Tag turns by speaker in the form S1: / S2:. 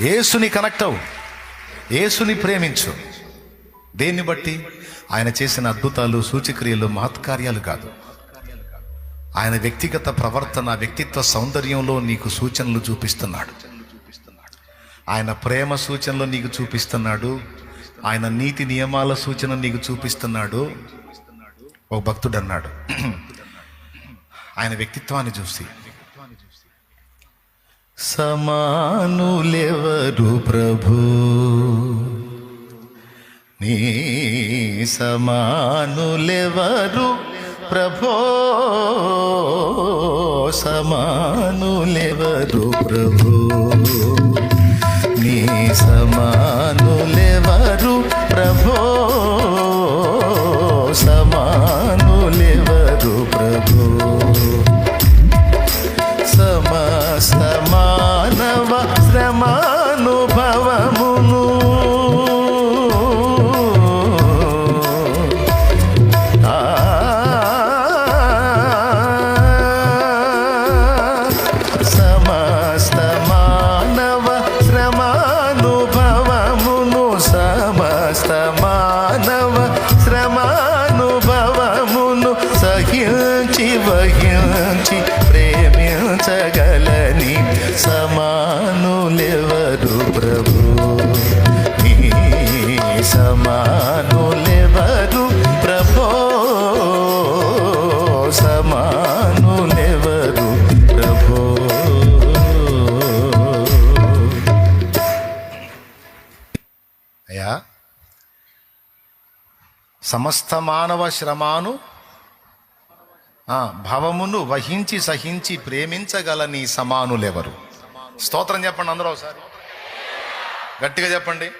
S1: ఏసుని కనెక్ట్ అవు ఏసుని ప్రేమించు. దేన్ని బట్టి? ఆయన చేసిన అద్భుతాలు సూచక్రియలు మహత్కార్యాలు కాదు. ఆయన వ్యక్తిగత ప్రవర్తన వ్యక్తిత్వ సౌందర్యంలో నీకు సూచనలు చూపిస్తున్నాడు. ఆయన ప్రేమ సూచనలు నీకు చూపిస్తున్నాడు. ఆయన నీతి నియమాల సూచన నీకు చూపిస్తున్నాడు. ఒక భక్తుడు అన్నాడు ఆయన వ్యక్తిత్వాన్ని చూసి. సమానులెవరు ప్రభు? నీ సమానులెవరు ప్రభో? సమానులెవరు ప్రభు? నీ సమానులెవరు ప్రభో? శ్రమానుభవమును ఆ, సమస్త మానవ శ్రమానుభవమును సమస్త మానవ శ్రమానుభవమును సహించి వహించి సమానులెవరు ప్రభో సమానులెవరు ప్రభో. అయ్యా సమస్త మానవ శ్రమాను ఆ, భవమును వహించి సహించి ప్రేమించగలని సమానులెవరు స్తోత్రం చెప్పండి అందరూ ఒకసారి. గట్టిగా చెప్పండి.